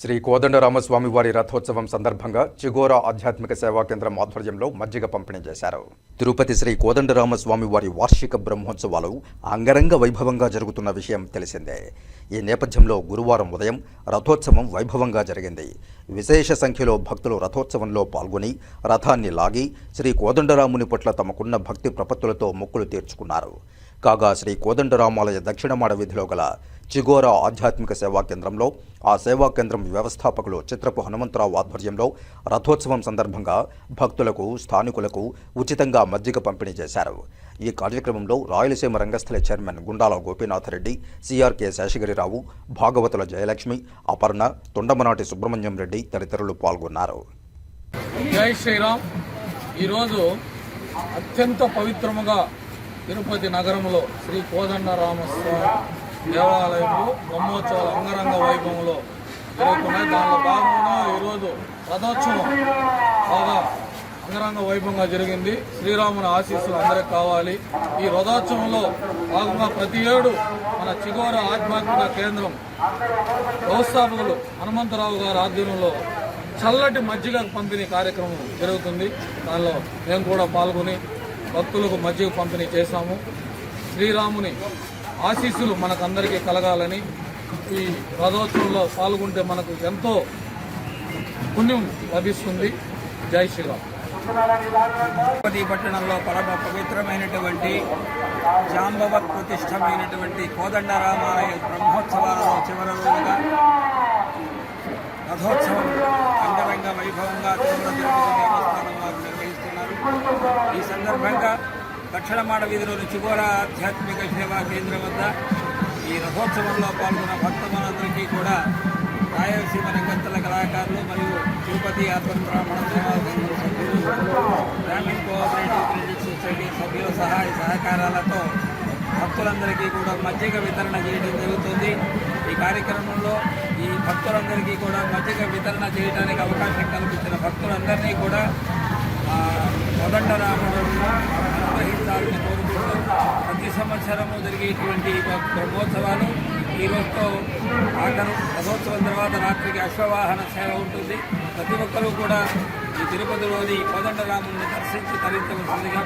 శ్రీ కోదండరామస్వామి వారి రథోత్సవం సందర్భంగా చిగోరా ఆధ్యాత్మిక సేవా కేంద్రం ఆధ్వర్యంలో మజ్జిగ పంపిణీ చేశారు. తిరుపతి శ్రీ కోదండరామస్వామి వారి వార్షిక బ్రహ్మోత్సవాలు అంగరంగ వైభవంగా జరుగుతున్న విషయం తెలిసిందే. ఈ నేపథ్యంలో గురువారం ఉదయం రథోత్సవం వైభవంగా జరిగింది. విశేష సంఖ్యలో భక్తులు రథోత్సవంలో పాల్గొని రథాన్ని లాగి శ్రీ కోదండరాముని పట్ల తమకున్న భక్తి ప్రపత్తులతో మొక్కులు తీర్చుకున్నారు. కాగా శ్రీ కోదండరామాలయ దక్షిణమాడ వీధిలో గల చిగోరా ఆధ్యాత్మిక సేవా కేంద్రంలో ఆ సేవా కేంద్రం వ్యవస్థాపకులు చిత్రపు హనుమంతరావు ఆధ్వర్యంలో రథోత్సవం సందర్భంగా భక్తులకు స్థానికులకు ఉచితంగా మజ్జిగ పంపిణీ చేశారు. ఈ కార్యక్రమంలో రాయలసీమ రంగస్థల చైర్మన్ గుండాల గోపీనాథరెడ్డి సిఆర్కే శేషగిరిరావు భాగవతుల జయలక్ష్మి అపర్ణ తొండమనాటి సుబ్రహ్మణ్యం రెడ్డి తదితరులు పాల్గొన్నారు. జై శ్రీరామ్. ఈరోజు అత్యంత పవిత్రముగా తిరుపతి నగరంలో శ్రీ కోదండరామస్వామి దేవాలయంలో బ్రహ్మోత్సవాలు అంగరంగ వైభవంలో జరుగుతున్నాయి. దానిలో భాగంగా ఈరోజు రథోత్సవం బాగా అంగరంగ వైభవంగా జరిగింది. శ్రీరాముని ఆశీస్సులు అందరికి కావాలి. ఈ రథోత్సవంలో భాగంగా ప్రతి ఏడు మన చిగోర ఆధ్యాత్మిక కేంద్రం వ్యవస్థాపకులు హనుమంతరావు గారి ఆధ్వర్యంలో చల్లటి మజ్జిగ పంపిణీ కార్యక్రమం జరుగుతుంది. దానిలో మేము కూడా పాల్గొని భక్తులకు మజ్జిగ పంపిణీ చేశాము. శ్రీరాముని ఆశీస్సులు మనకందరికీ కలగాలని ఈ రథోత్సవంలో పాల్గొంటే మనకు ఎంతో పుణ్యం లభిస్తుంది. జై శ్రీరామ్. తిరుపతి పట్టణంలో పరమ పవిత్రమైనటువంటి జాంబవత్ ప్రతిష్టమైనటువంటి కోదండరామాలయ బ్రహ్మోత్సవాలలో చివరి రోజుగా రథోత్సవం అంగరంగ వైభవంగా తిరుమల తిరుపతి దేవస్థానం వారు నిర్వహిస్తున్నారు. ఈ సందర్భంగా దక్షిణమాడ వీధిలోని చిగోర ఆధ్యాత్మిక సేవా కేంద్రం వద్ద ఈ రథోత్సవంలో పాల్గొన్న భక్తమనందరికీ కూడా రాయలసీమ రంగస్థల కళాకారులు మరియు తిరుపతి ఆత్మ బ్రాహ్మణ సేవా సంఘం సభ్యులు గ్రామీణ కోఆపరేటివ్ క్రెడిట్ సొసైటీ సభ్యుల సహాయ సహకారాలతో భక్తులందరికీ కూడా మజ్జిగ వితరణ చేయడం జరుగుతుంది. ఈ కార్యక్రమంలో ఈ భక్తులందరికీ కూడా మజ్జిగ వితరణ చేయడానికి అవకాశం కల్పించిన భక్తులందరినీ కూడా ఆ, సంవత్సరము జరిగేటువంటి బ్రహ్మోత్సవాలు ఈ రోజుతో ఆఖరు రథోత్సవం తర్వాత రాత్రికి అశ్వవాహన సేవ ఉంటుంది. ప్రతి ఒక్కరూ కూడా ఈ తిరుపతిలోని కోదండరాముని దర్శించి తరించవలసిందిగా